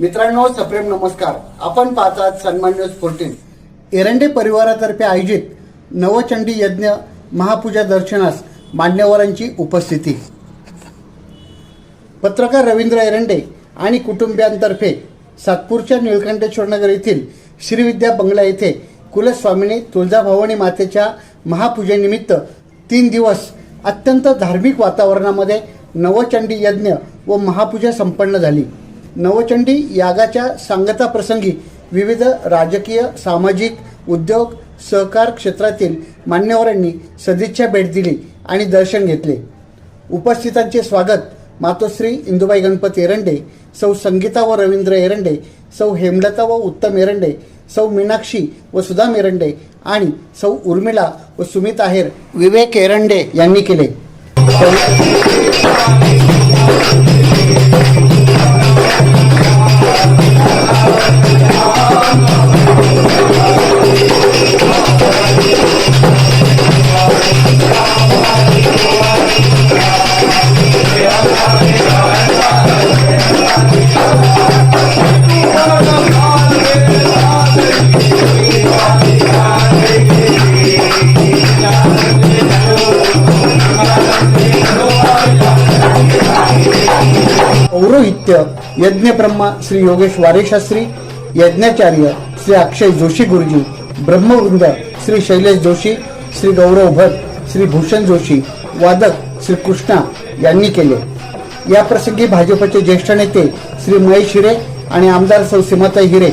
मित्रांनो सप्रेम नमस्कार. आपण पाहतात सन्मान न्यूज फोर्टीन एरंडे परिवारातर्फे आयोजित नवचंडी यज्ञ महापूजा दर्शनास मान्यवरांची उपस्थिती. पत्रकार रवींद्र एरंडे आणि कुटुंबियांतर्फे सातपूरच्या निळकंठेश्वरनगर येथील श्रीविद्या बंगला येथे कुलस्वामिनी तुळजाभवानी मातेच्या महापूजेनिमित्त तीन दिवस अत्यंत धार्मिक वातावरणामध्ये नवचंडी यज्ञ व महापूजा संपन्न झाली. नवचंडी यागाच्या सांगता प्रसंगी विविध राजकीय सामाजिक उद्योग सहकार क्षेत्रातील मान्यवरांनी सदिच्छा भेट दिली आणि दर्शन घेतले. उपस्थितांचे स्वागत मातोश्री इंदुबाई गणपती एरंडे सौ संगीता व रवींद्र एरंडे सौ हेमलता व उत्तम एरंडे सौ मीनाक्षी व सुधाम एरंडे आणि सौ उर्मिला व सुमित आहेर विवेक एरंडे यांनी केले. आदित्य यज्ञ ब्रह्मा श्री योगेश वारेशास्त्री यज्ञाचार्य श्री अक्षय जोशी गुरुजी ब्रह्मवृंद श्री शैलेश जोशी श्री गौरव भट श्री भूषण जोशी वादक श्री कृष्णा यांनी केले. या प्रसंगी भाजपचे ज्येष्ठ नेते श्री महेश हिरे आणि आमदार सौ सीमाताई हिरे.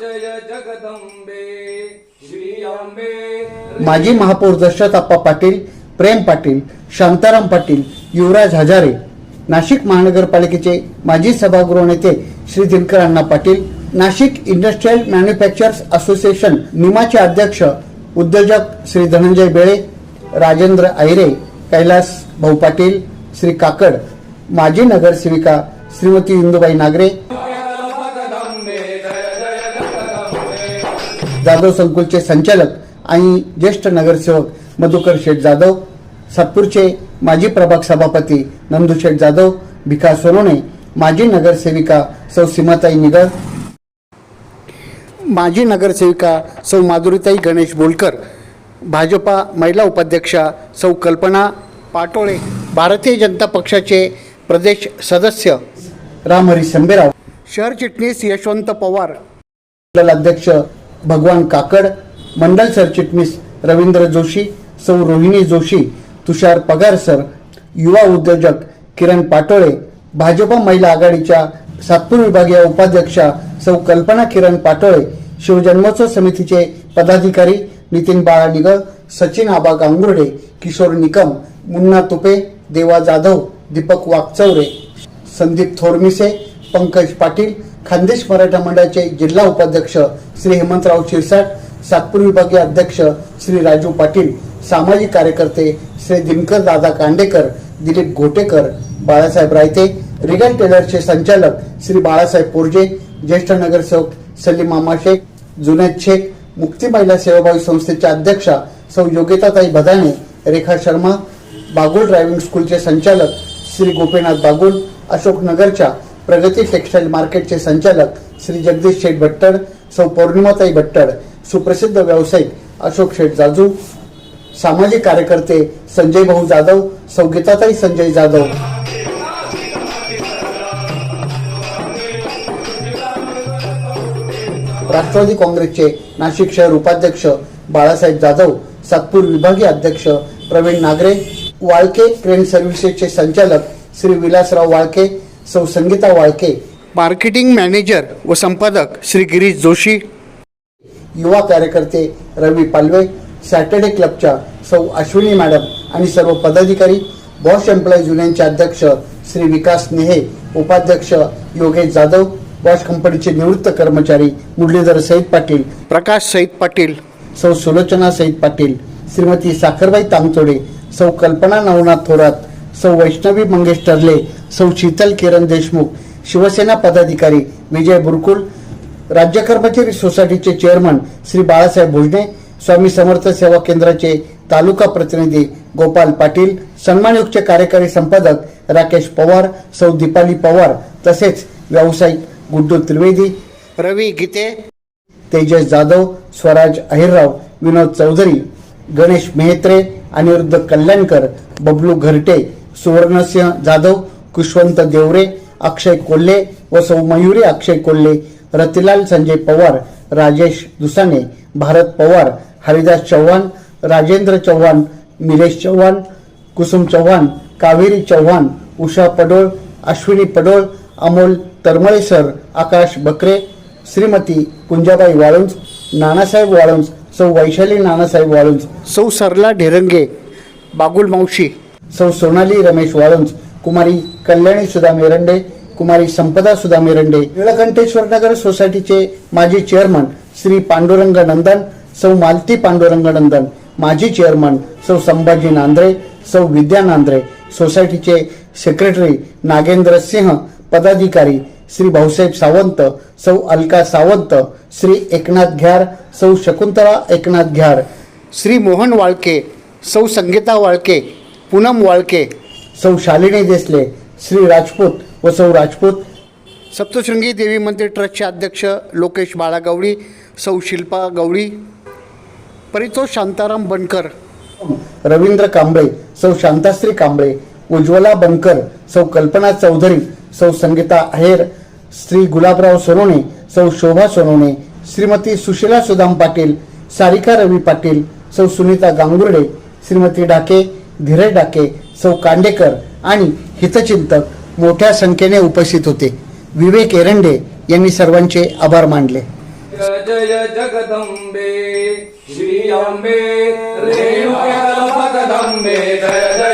जय जय जगदंबे. माजी महापौर दशरथाप्पा पाटील प्रेम पाटील शांताराम पाटील युवराज हजारे नाशिक महानगरपालिकेचे माजी सभागृह नेते Shri Dinkar Anna Patil Nashik industrial manufacturers association निमाचे अध्यक्ष उद्योजक श्री धनंजय बेळे राजेंद्र आयरे कैलास भाऊ पाटील श्री काकड माजी नगरसेविका श्रीमती इंदुबाई नागरे जाधव संकुलचे संचालक आणि ज्येष्ठ नगरसेवक मधुकर शेठ जाधव सातपूरचे माजी प्रभाग सभापती नंदू शेठ जाधव भिका सोनवणे माजी नगरसेविका सौ सीमाताई निगळ माजी नगरसेविका सौ माधुरीताई गणेश बोलकर भाजपा महिला उपाध्यक्षा सौ कल्पना पाटोळे भारतीय जनता पक्षाचे प्रदेश सदस्य रामहरी संबेराव शहर चिटणीस यशवंत पवार अध्यक्ष भगवान काकड मंडल सरचिटणीस रवींद्र जोशी सौ रोहिणी जोशी तुषार पगार सर युवा उद्योजक किरण पाटोळे भाजपा महिला आघाडीच्या सातपूर विभागीय उपाध्यक्षा सौ कल्पना किरण पाटोळे शिवजन्मोत्सव समितीचे पदाधिकारी नितीन बाळा निगळ सचिन आबा गांगुर्डे किशोर निकम मुन्ना तुपे देवा जाधव दीपक वाकचौरे संदीप थोरमिसे पंकज पाटील खानदेश मराठा मंडळाचे जिल्हा उपाध्यक्ष श्री हेमंतराव शिरसाट सातपूर विभागीय अध्यक्ष श्री राजू पाटील सामाजिक कार्यकर्ते श्री दिनकर दादा कांडेकर दिलीप घोटेकर बाळासाहेब रायते रिगल टेलरचे संचालक श्री बाळासाहेब पोरजे ज्येष्ठ नगरसेवक सलीम मामा शेख जुनेद शेख मुक्ती महिला सेवाभावी संस्थेच्या अध्यक्षा सौ योगिताताई बदाने रेखा शर्मा बागुल ड्रायव्हिंग स्कूलचे संचालक श्री गोपीनाथ बागुल अशोकनगरच्या प्रगती टेक्सटाईल मार्केटचे संचालक श्री जगदीश शेठ भट्टड सौ पौर्णिमाताई भट्टड सुप्रसिद्ध व्यावसायिक अशोक शेठ जाजू सामाजिक कार्यकर्ते संजय भाऊ जाधव सौ गीताताई संजय जाधव. राष्ट्रवादी काँग्रेसचे नाशिक शहर उपाध्यक्ष बाळासाहेब जाधव सातपूर विभागीय अध्यक्ष प्रवीण नागरे वाळके क्रेन सर्व्हिसेसचे संचालक श्री विलासराव वाळके सौ संगीता वाळके मार्केटिंग मॅनेजर व संपादक श्री गिरीश जोशी. युवा कार्यकर्ते रवी पालवे सॅटर्डे क्लबच्या सौ अश्विनी मॅडम आणि सर्व पदाधिकारी बॉश एम्प्लॉईज युनियनचे अध्यक्ष श्री विकास नेहे उपाध्यक्ष योगेश जाधव बॉश कंपनीचे निवृत्त कर्मचारी मुरलीधर सईद पाटील प्रकाश सईद पाटील. सौ सुलोचना सईद पाटील श्रीमती साखरबाई तांगतोडे सौ कल्पना नवनाथ थोरात सौ वैष्णवी मंगेश टर्ले सौ शीतल किरण देशमुख शिवसेना पदाधिकारी विजय बुरकुल राज्य कर्मचारी सोसायटीचे चेअरमन श्री बाळासाहेब भुजने स्वामी समर्थ सेवा केंद्राचे तालुका प्रतिनिधी गोपाल पाटील सन्मानयुगचे कार्यकारी संपादक राकेश पवार सौ दीपाली पवार तसेच व्यावसायिक गुड्डू त्रिवेदी रवी गीते तेजस जाधव स्वराज अहिरराव विनोद चौधरी गणेश मेहत्रे अनिरुद्ध कल्याणकर बबलू घरटे सुवर्णसिंह जाधव कुशवंत देवरे अक्षय कोल्हे व सौ मयुरी अक्षय कोल्हे रतिलाल संजय पवार राजेश दुसाने भारत पवार हरिदास चव्हाण राजेंद्र चव्हाण निलेश चव्हाण कुसुम चव्हाण कावेरी चव्हाण उषा पडोळ अश्विनी पडोळ अमोल तरमळे सर आकाश बकरे श्रीमती कुंजाबाई वाळुंज नानासाहेब वाळुंज सौ वैशाली नानासाहेब वाळुंज सौ सरला ढेरंगे बागुल मावशी. सौ सोनाली रमेश वाळुंज कुमारी कल्याणी सुधा मेरंडे कुमारी संपदा सुधा मेरंडे निळकंठेश्वर नगर सोसायटीचे माजी चेअरमन श्री पांडुरंग नंदन सौ मालती पांडुरंग नंदन माजी चेअरमन सौ संभाजी नांद्रे सौ विद्या नांद्रे सोसायटीचे सेक्रेटरी नागेंद्र सिंह पदाधिकारी श्री भाऊसाहेब सावंत सौ अलका सावंत श्री एकनाथ घ्यार सौ शकुंतला एकनाथ घ्यार श्री मोहन वाळके सौ संगीता वाळके पूनम वाळके सौ शालिनी देसले श्री राजपूत व सौ राजपूत. सप्तशृंगी देवी मंदिर ट्रस्टचे अध्यक्ष लोकेश बाळा गवळी सौ शिल्पा गवळी परितोष शांताराम बनकर. रवींद्र कांबळे सौ शांताश्री कांबळे उज्ज्वला बनकर सौ कल्पना चौधरी सौ संगीता आहेर श्री गुलाबराव सोनवणे सौ शोभा सोनवणे श्रीमती सुशीला सुदाम पाटील सारिका रवी पाटील सौ सुनीता गांगुर्डे श्रीमती डाके धीरज डाके सौ कांडेकर आणि हितचिंतक मोठ्या संख्येने उपस्थित होते. विवेक एरंडे यांनी सर्वांचे आभार मानले. जय जगदंबे श्री अंबे रेणुका जय जय